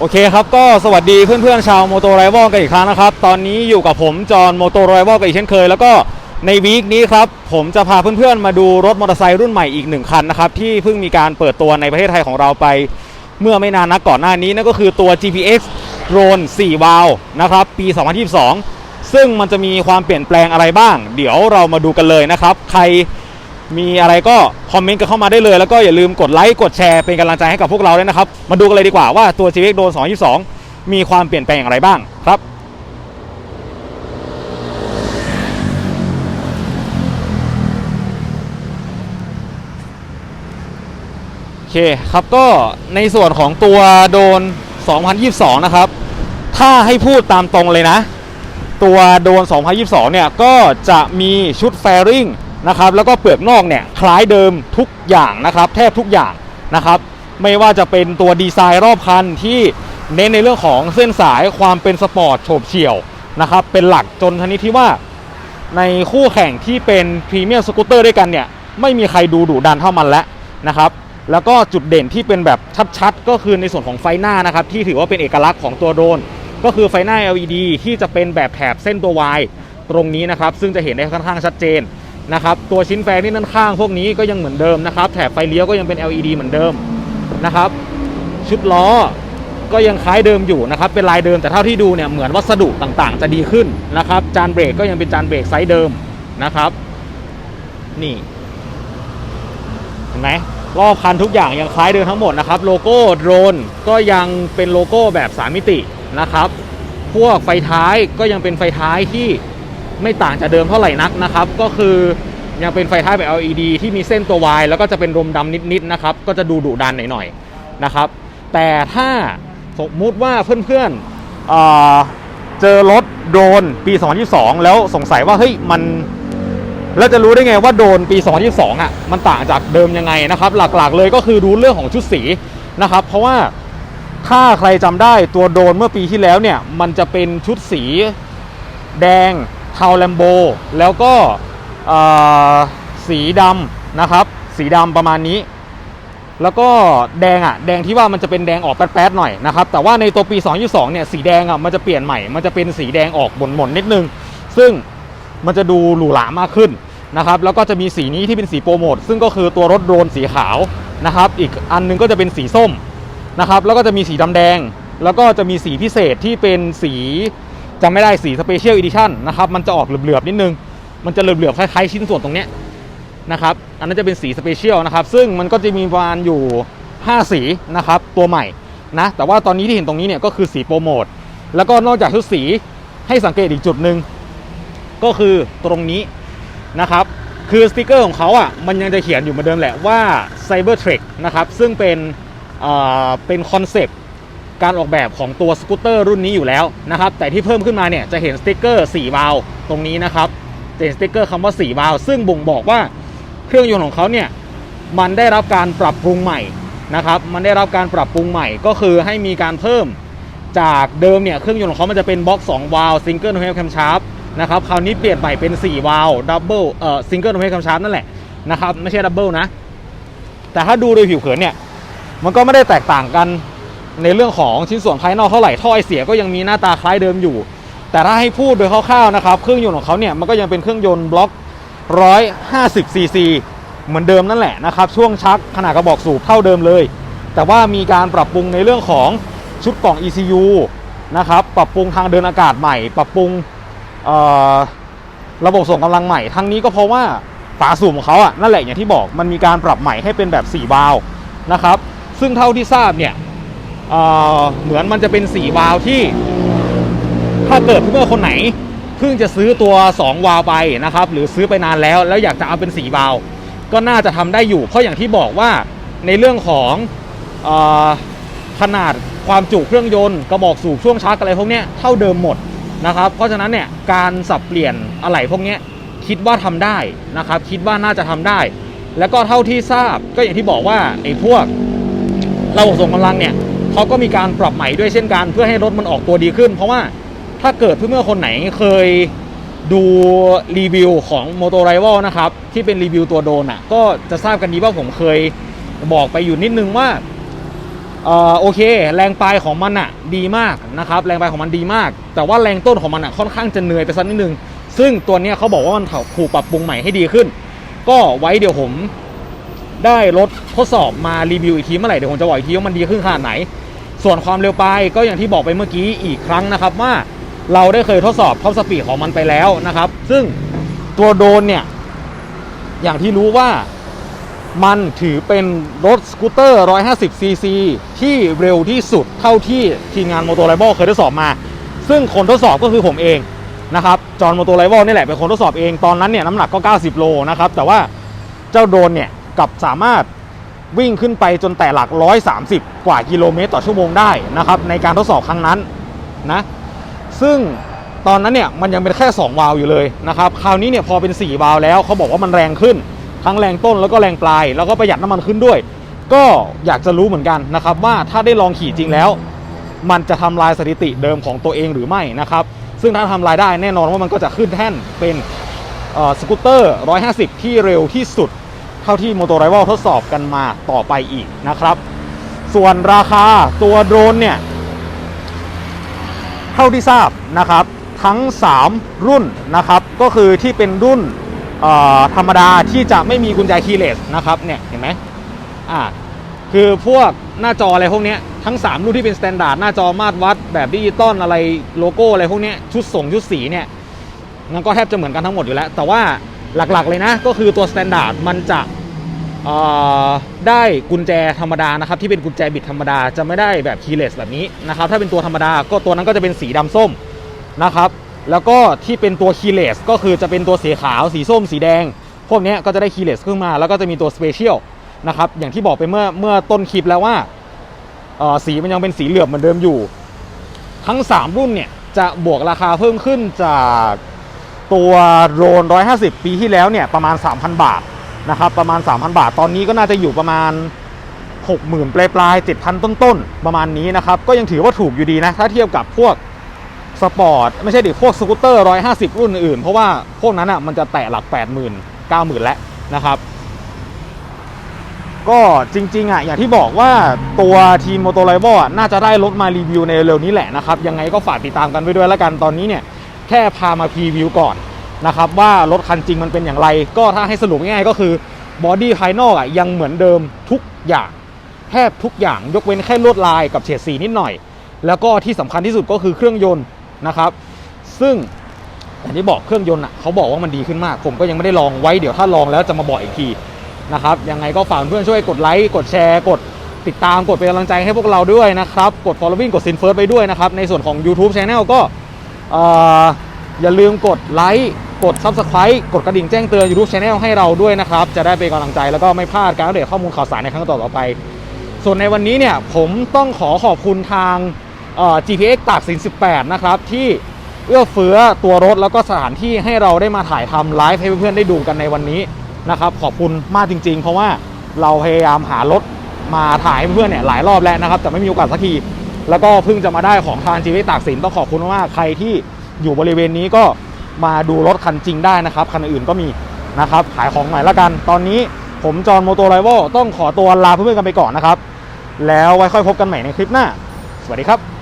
โอเคครับก็สวัสดีเพื่อนๆชาวโมโตไรวอลกันอีกครั้งนะครับ ตอนนี้อยู่กับผม จอห์นโมโตไรวอลกันอีกเช่นเคย แล้วก็ในวีคนี้ครับ ผมจะพาเพื่อนๆมาดูรถมอเตอร์ไซค์รุ่นใหม่อีกหนึ่งคันนะครับ ที่เพิ่งมีการเปิดตัวในประเทศไทยของเราไป เมื่อไม่นานนักก่อนหน้านี้นั่นก็คือตัว GPX Drone 4วาล์วนะครับปี 2022 ซึ่งมันจะมีความเปลี่ยนแปลงอะไรบ้าง เดี๋ยวเรามาดูกันเลยนะครับ ใคร มีอะไรก็คอมเมนต์กันเข้ามาได้เลย แล้วก็อย่าลืมกดไลค์กดแชร์เป็นกำลังใจให้กับพวกเราด้วยนะครับ มาดูกันเลยดีกว่าว่าตัว GX Drone 2022 มีความเปลี่ยนแปลงอย่างไรบ้างครับโอเคครับก็ในส่วนของตัวโดน 2022 นะครับ ถ้าให้พูดตามตรงเลยนะ ตัวโดน 2022 เนี่ย ก็จะมีชุดแฟริง นะครับแล้วก็เปลือกนอกเนี่ยคล้ายเดิมทุกอย่างนะครับแทบทุกอย่างนะครับไม่ว่าจะเป็นตัวดีไซน์รอบคันที่เน้นในเรื่องของเส้นสายความเป็นสปอร์ตโฉบเฉี่ยวนะครับเป็นหลักจนชนิดที่ว่าในคู่แข่งที่เป็นพรีเมียมสกูตเตอร์ด้วยกันเนี่ยไม่มีใครดูดุดันเท่ามันแล้วนะครับแล้วก็จุดเด่นที่เป็นแบบชัดๆ ก็คือในส่วนของไฟหน้านะครับที่ถือว่าเป็นเอกลักษณ์ของตัวโดน ก็คือไฟหน้า LED ที่จะเป็นแบบแถบเส้นตัว Y ตรงนี้นะครับซึ่งจะเห็นได้ค่อนข้างชัดเจน นะครับตัวชิ้นแฟร์ที่ด้านข้างพวกนี้ก็ยังเหมือนเดิมนะครับแถบไฟเลี้ยวก็ยังเป็น LED เหมือนเดิมนะครับชุดล้อก็ยังคล้ายเดิมอยู่นะครับเป็นลายเดิมแต่เท่าที่ดูเนี่ยเหมือนวัสดุต่างๆ จะดีขึ้นนะครับจานเบรกก็ยังเป็นจานเบรกไซส์เดิมนะครับนี่เห็นไหมรอบคันทุกอย่างยังคล้ายเดิมทั้งหมดนะครับโลโก้โดรนก็ยังเป็นโลโก้แบบ 3 มิตินะครับพวกไฟท้ายก็ยังเป็นไฟท้ายที่ ไม่ต่างจากเดิมเท่าไหร่นักนะครับ ก็คือยังเป็นไฟท้ายแบบ LED ที่มีเส้นตัว Y แล้วก็จะเป็นรมดำนิดๆนะครับ ก็จะดูดุดันหน่อยๆนะครับ แต่ถ้าสมมุติว่าเพื่อนๆเเจอรถโดรนปี 2022 แล้วสงสัยว่าเฮ้ยมันแล้วจะรู้ได้ไงว่าโดนปี 2022 อะ มันต่างจากเดิมยังไงนะครับ หลักๆ เลยก็คือรู้เรื่องของชุดสีนะครับ เพราะว่าถ้าใครจำได้ตัวโดนเมื่อปีที่แล้วเนี่ย มันจะเป็นชุดสีแดง เทาแลมโบแล้วก็สีดำนะครับ สีดำประมาณนี้ แล้วก็แดงอะแดงที่ว่ามันจะเป็นแดงออกแป๊ดๆหน่อยนะครับ แต่ว่าในตัวปี 2022 เนี่ยสีแดงอะมันจะเปลี่ยนใหม่ มันจะเป็นสีแดงออกหม่นๆนิดนึง ซึ่งมันจะดูหรูหรามากขึ้นนะครับแล้วก็จะมีสีนี้ที่เป็นสีโปรโมทซึ่งก็คือตัวรถโดรนสีขาวนะครับ อีกอันนึงก็จะเป็นสีส้มนะครับ แล้วก็จะมีสีดำแดง แล้วก็จะมีสีพิเศษที่เป็นสี จำไม่ได้สีสเปเชียลอีดิชั่นนะครับมันจะออกเหลือบๆนิดนึง มันจะเหลือบๆคล้ายๆชิ้นส่วนตรงเนี้ยนะครับอันนั้นจะเป็นสีสเปเชียลนะครับซึ่งมันก็จะมีประมาณอยู่ 5 สีนะครับตัวใหม่นะแต่ว่าตอนนี้ที่เห็นตรงนี้เนี่ยก็คือสีโปรโมทแล้วก็นอกจากชุดสีให้สังเกตอีกจุดหนึ่งก็คือตรงนี้นะครับคือสติกเกอร์ของเขาอะมันยังจะเขียนอยู่เหมือนเดิมแหละว่า Cybertruck นะครับซึ่งเป็นเอ่อเป็นคอนเซปต์ การออกแบบของตัวสกูตเตอร์รุ่นนี้อยู่แล้วนะครับแต่ที่เพิ่มขึ้นมาเนี่ยจะเห็นสติกเกอร์4วาลตรงนี้นะครับจะเห็นสติกเกอร์คำว่า4วาลซึ่งบ่งบอกว่าเครื่องยนต์ของเขาเนี่ยมันได้รับการปรับปรุงใหม่นะครับมันได้รับการปรับปรุงใหม่ก็คือให้มีการเพิ่มจากเดิมเนี่ยเครื่องยนต์ของเขามันจะเป็นบล็อก2วาลซิงเกิลโนเฮลแคมชาร์ปนะครับคราวนี้เปลี่ยนใหม่เป็น4วาลดับเบิลเอ่อซิงเกิลโนเฮลแคมชาร์ปนั่นแหละนะครับไม่ใช่ดับเบิลนะแต่ถ้าดูโดยผิวเผินเนี่ยมันก็ไม่ได้แตกต่างกัน ในเรื่องของชิ้นส่วนภายนอกเท่าไหร่ท่อไอเสียก็ยังมีหน้าตาคล้ายเดิมอยู่ แต่ถ้าให้พูดโดยคร่าวๆนะครับเครื่องยนต์ของเขาเนี่ยมันก็ยังเป็นเครื่องยนต์บล็อก150ซีซีเหมือนเดิมนั่นแหละนะครับช่วงชักขนาดกระบอกสูบเท่าเดิมเลย แต่ว่ามีการปรับปรุงในเรื่องของชุดกล่อง ECU นะครับปรับปรุงทางเดินอากาศใหม่ ปรับปรุงระบบส่งกำลังใหม่ทั้งนี้ก็เพราะว่าฝาสูบของเขาอะนั่นแหละอย่างที่บอกมันมีการปรับใหม่ให้เป็นแบบ4วาล์วนะครับซึ่งเท่าที่ทราบเนี่ย เเหมือนมันจะเป็น4วาล์วที่ ถ้าเกิดเพื่อนคนไหนเพิ่งจะซื้อตัว 2 วาล์วไปนะครับ หรือซื้อไปนานแล้ว แล้วอยากจะเอาเป็น4วาล์วก็น่าจะทำได้อยู่ เพราะอย่างที่บอกว่าในเรื่องของอขนาดความจุเครื่องยนต์กระบอกสูบช่วงชักอะไรพวกนี้เท่าเดิมหมดนะครับ เพราะฉะนั้นเนี่ยการสับเปลี่ยนอะไหล่พวกนี้คิดว่าทำได้นะครับ คิดว่าน่าจะทำได้ แล้วก็เท่าที่ทราบก็อย่างที่บอกว่าไอ้พวกระบบส่งกำลังเนี่ย เขาก็มีการปรับใหม่ด้วยเช่นกัน เพื่อให้รถมันออกตัวดีขึ้น เพราะว่าถ้าเกิดเพื่อนๆคนไหนเคยดูรีวิวของ m o t o r i v a l นะครับที่เป็นรีวิวตัวโดนอะก็จะทราบกันดีว่าผมเคยบอกไปอยู่นิดนึงว่าเออโอเค แรงปลายของมันอะดีมากนะครับแรงปลายของมันดีมาก แต่ว่าแรงต้นของมันอะค่อนข้างจะเหนื่อยไปสักนิดนึง ซึ่งตัวเนี้ยเขาบอกว่ามันถูกปรับปรุงใหม่ให้ดีขึ้น ก็ไว้เดี๋ยวผมได้รถทดสอบมารีวิวอีกทีเมื่อไหร่เดี๋ยวผมจะบอกอีกทีว่ามันดีขึ้นขนาดไหน ส่วนความเร็วไปก็อย่างที่บอกไปเมื่อกี้อีกครั้งนะครับว่าเราได้เคยทดสอบท็อปสปีดของมันไปแล้วนะครับ ซึ่งตัวโดนเนี่ย อย่างที่รู้ว่ามันถือเป็นรถสกูตเตอร์ 150 ซีซี ที่เร็วที่สุดเท่าที่ทีมงานโมโตไ i บ l เคยทดสอบมา ซึ่งคนทดสอบก็คือผมเองนะครับจอห์นโมโตไ i บ l นี่แหละเป็นคนทดสอบเองตอนนั้นเนี่ยน้ำหนักก็ 90 โลนะครับ แต่ว่าเจ้าโดนเนี่ยกับสามารถ วิ่งขึ้นไปจนแต่หลัก 130 กว่ากิโลเมตรต่อชั่วโมงได้นะครับในการทดสอบครั้งนั้นนะซึ่งตอนนั้นเนี่ยมันยังเป็นแค่ 2 วาล์วอยู่เลยนะครับคราวนี้เนี่ยพอเป็น 4 วาล์วแล้วเขาบอกว่ามันแรงขึ้น ทั้งแรงต้นแล้วก็แรงปลาย แล้วก็ประหยัดน้ำมันขึ้นด้วย ก็อยากจะรู้เหมือนกันนะครับว่าถ้าได้ลองขี่จริงแล้ว มันจะทำลายสถิติเดิมของตัวเองหรือไม่นะครับซึ่งถ้าทำลายได้แน่นอนว่ามันก็จะขึ้นแท่นเป็นสกูตเตอร์ 150 ที่เร็วที่สุด ท่าที่โมโตไรว l ทดสอบกันมาต่อไปอีกนะครับ ส่วนราคาตัวโดรนเนี่ย เท่าที่ทราบนะครับ ทั้ง 3 รุ่นนะครับ ก็คือที่เป็นรุ่นธรรมดาที่จะไม่มีกุญแจคีย์เลสนะครับเนี่ยเห็นไหมอ่าคือพวกหน้าจออะไรพวกเนี้ยทั้ง 3 รุ่นที่เป็นสแตนดาร์ดหน้าจอมาตรวัดแบบดิจิตอลอะไรโลโก้อะไรพวกเนี้ยชุดส่งชุดสีเนี่ยมันก็แทบจะเหมือนกันทั้งหมดอยู่แล้ว แต่ว่าหลักๆเลยนะ ก็คือตัวสแตนดาร์ดมันจะ ได้กุญแจธรรมดานะครับที่เป็นกุญแจบิดธรรมดาจะไม่ได้แบบคีย์เลสแบบนี้นะครับถ้าเป็นตัวธรรมดาก็ตัวนั้นก็จะเป็นสีดำส้มนะครับแล้วก็ที่เป็นตัวคีย์เลสก็คือจะเป็นตัวสีขาวสีส้มสีแดง พวกนี้ก็จะได้คีย์เลสขึ้นมา แล้วก็จะมีตัวสเปเชียลนะครับอย่างที่บอกไปเมื่อเมื่อต้นคลิปแล้วว่าสีมันยังเป็นสีเหลือบเหมือนเดิมอยู่ ทั้ง 3 รุ่นเนี่ยจะบวกราคาเพิ่มขึ้นจากตัวโรน150 ปีที่แล้วเนี่ยประมาณ 3,000 บาท นะครับประมาณ 3,000 บาท ตอนนี้ก็น่าจะอยู่ประมาณ 60,000 ปลายปลายๆ7,000ต้นๆ ประมาณนี้นะครับ ก็ยังถือว่าถูกอยู่ดีนะ ถ้าเทียบกับพวกสปอร์ต ไม่ใช่ดิพวกสกูตเตอร์ 150 รุ่นอื่น เพราะว่าพวกนั้นอะมันจะแตะหลัก 80,000 90,000 แล้วนะครับ ก็จริงๆอะอย่างที่บอกว่าตัวทีมโมโตไ i บ l น่าจะได้รถมารีวิวในเร็วนี้แหละนะครับ ยังไงก็ฝากติดตามกันไว้ด้วยแล้วกันตอนนี้เนี่ยแค่พามาพรีวิวก่อน นะครับว่ารถคันจริงมันเป็นอย่างไร ก็ถ้าให้สรุปง่ายๆก็คือบอดี้ภายนอกอะยังเหมือนเดิมทุกอย่างแทบทุกอย่างยกเว้นแค่ลวดลายกับเฉดสีนิดหน่อย แล้วก็ที่สำคัญที่สุดก็คือเครื่องยนต์นะครับ ซึ่งอย่างที่บอกเครื่องยนต์อะเขาบอกว่ามันดีขึ้นมาก ผมก็ยังไม่ได้ลองไว้เดี๋ยวถ้าลองแล้วจะมาบอกอีกทีนะครับยังไงก็ฝากเพื่อนช่วยกดไลค์กดแชร์ กดติดตามกดเป็นกำลังใจให้พวกเราด้วยนะครับ กด following กด sin first ไปด้วยนะครับ ในส่วนของ YouTube Channel ก็อย่าลืมกดไลค์ กด Subscribe กดกระดิ่งแจ้งเตือน YouTube Channel ให้เราด้วยนะครับ จะได้เป็นกำลังใจแล้วก็ไม่พลาดการอัปเดตข้อมูลข่าวสารในครั้งต่อๆไป ส่วนในวันนี้เนี่ยผมต้องขอขอบคุณทางเอ่อ GPX ตากสิน 18 นะครับ ที่เอื้อเฟื้อตัวรถแล้วก็สถานที่ให้เราได้มาถ่ายทำไลฟ์ให้เพื่อนๆได้ดูกันในวันนี้นะครับ ขอบคุณมากจริง ๆ เพราะว่าเราพยายามหารถมาถ่ายให้เพื่อนเนี่ยหลายรอบแล้วนะครับแต่ไม่มีโอกาสสักทีแล้วก็เพิ่งจะมาได้ของทาง GPX ตากสินต้องขอบคุณมากใครที่อยู่บริเวณนี้ก็ มาดูรถคันจริงได้นะครับ คันอื่นก็มีนะครับ ขายของใหม่ละกัน ตอนนี้ผมจอห์นโมโตไ i วต้องขอตัวลาเพื่อนๆกันไปก่อนนะครับ แล้วไว้ค่อยพบกันใหม่ในคลิปหน้า สวัสดีครับ